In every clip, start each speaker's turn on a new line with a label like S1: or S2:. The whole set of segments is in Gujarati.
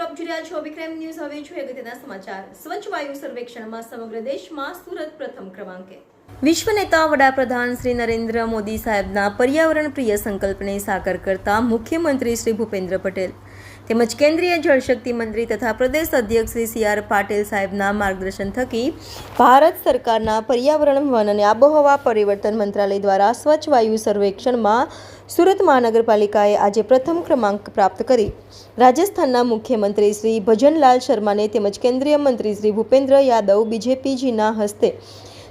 S1: આપ જોઈ રહ્યા છો વિક્રમ ન્યૂઝ. હવે જોઈએ અગત્યના સમાચાર. સ્વચ્છ વાયુ સર્વેક્ષણમાં સમગ્ર દેશમાં સુરત પ્રથમ ક્રમાંકે. વિશ્વ નેતા વડાપ્રધાન શ્રી નરેન્દ્ર મોદી સાહેબના પર્યાવરણ પ્રિય સંકલ્પને સાકાર કરતા મુખ્યમંત્રી શ્રી ભૂપેન્દ્ર પટેલ તેમજ કેન્દ્રીય જળશક્તિ મંત્રી તથા પ્રદેશ અધ્યક્ષ શ્રી સી આર પાટીલ સાહેબના માર્ગદર્શન થકી ભારત સરકારના પર્યાવરણ, વન અને આબોહવા પરિવર્તન મંત્રાલય દ્વારા સ્વચ્છ વાયુ સર્વેક્ષણમાં સુરત મહાનગરપાલિકાએ આજે પ્રથમ ક્રમાંક પ્રાપ્ત કરી. રાજસ્થાનના મુખ્યમંત્રી શ્રી ભજનલાલ શર્માને તેમજ કેન્દ્રીય મંત્રી શ્રી ભૂપેન્દ્ર યાદવ, બીજેપીજીના હસ્તે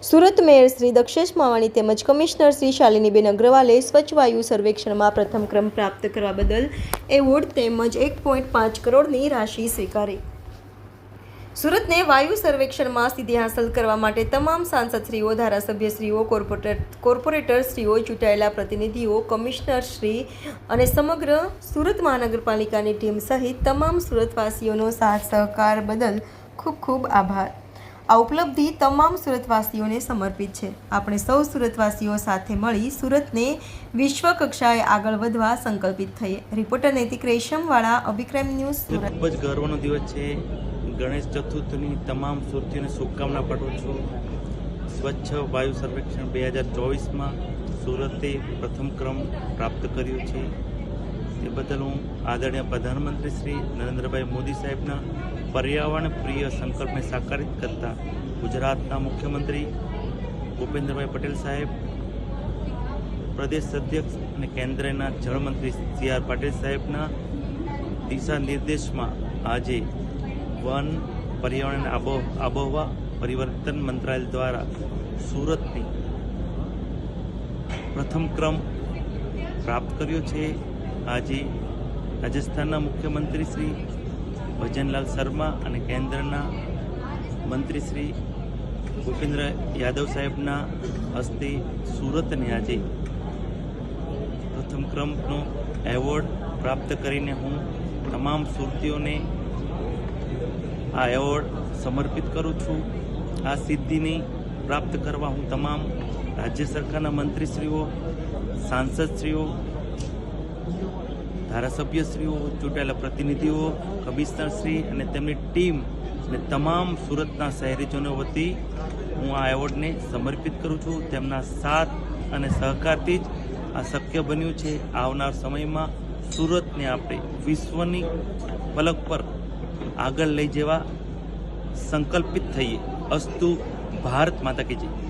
S1: સુરત મેયર શ્રી દક્ષેશ માવાણી તેમજ કમિશનર શ્રી શાલિનીબેન અગ્રવાલે સ્વચ્છ વાયુ સર્વેક્ષણમાં પ્રથમ ક્રમ પ્રાપ્ત કરવા બદલ એવોર્ડ તેમજ એક પોઈન્ટ પાંચ કરોડની રાશિ સ્વીકારી. સુરતને વાયુ સર્વેક્ષણમાં સિદ્ધિ હાંસલ કરવા માટે તમામ સાંસદશ્રીઓ, ધારાસભ્યશ્રીઓ, કોર્પોરેટર, કોર્પોરેટરશ્રીઓ, ચૂંટાયેલા પ્રતિનિધિઓ કમિશનરશ્રી અને સમગ્ર સુરત મહાનગરપાલિકાની ટીમ સહિત તમામ સુરતવાસીઓનો સાથ સહકાર બદલ ખૂબ ખૂબ આભાર. આ ઉપલબ્ધિ તમામ સુરતવાસીઓને સમર્પિત છે. આપણે સૌ સુરતવાસીઓ સાથે મળી સુરતને વિશ્વ કક્ષાએ આગળ વધવા સંકલ્પિત થઈએ. રિપોર્ટર નૈતિક રેશમવાળા, અભિક્રમ ન્યૂઝ સુરત.
S2: ખૂબ જ ગર્વનો દિવસ છે. ગણેશ ચતુર્થની તમામ સુરતીઓને શુભકામના પાઠવું છું. સ્વચ્છ વાયુ સર્વેક્ષણ બે હજાર ચોવીસમાં સુરતે પ્રથમ ક્રમ પ્રાપ્ત કર્યો છે. તે બદલ હું આદરણીય પ્રધાનમંત્રી શ્રી નરેન્દ્રભાઈ મોદી સાહેબના પર્યાવરણ પ્રિય સંકલ્પને સાકારિત કરતા ગુજરાતના મુખ્યમંત્રી ભૂપેન્દ્રભાઈ પટેલ સાહેબ, પ્રદેશ અધ્યક્ષ અને કેન્દ્રના જળમંત્રી સી આર પાટીલ સાહેબના દિશા નિર્દેશમાં આજે વન પર્યાવરણ આબો આબોહવા પરિવર્તન મંત્રાલય દ્વારા સુરતની પ્રથમ ક્રમ પ્રાપ્ત કર્યો છે. આજે રાજસ્થાનના મુખ્યમંત્રી શ્રી ભજનલાલ શર્મા અને કેન્દ્રના મંત્રી શ્રી ભૂપેન્દ્ર યાદવ સાહેબના હસ્તે સુરતને આજે પ્રથમ ક્રમનો એવોર્ડ પ્રાપ્ત કરીને હું તમામ સુરતીઓને આ એવોર્ડ સમર્પિત કરું છું. આ સિદ્ધિને પ્રાપ્ત કરવા હું તમામ રાજ્ય સરકારના મંત્રીશ્રીઓ, સાંસદશ્રીઓ ધારાસભ્યશ્રીઓ ચૂંટાયેલા પ્રતિનિધિઓ કમિશનરશ્રી અને તેમની ટીમ અને તમામ સુરતના શહેરીજનો વતી હું આ એવોર્ડને સમર્પિત કરું છું. તેમના સાથ અને સહકારથી જ આ શક્ય બન્યું છે. આવનાર સમયમાં સુરતને આપણે વિશ્વની પલક પર આગળ લઈ જવા સંકલ્પિત થઈએ. અસ્તુ ભારત માતા કે જય.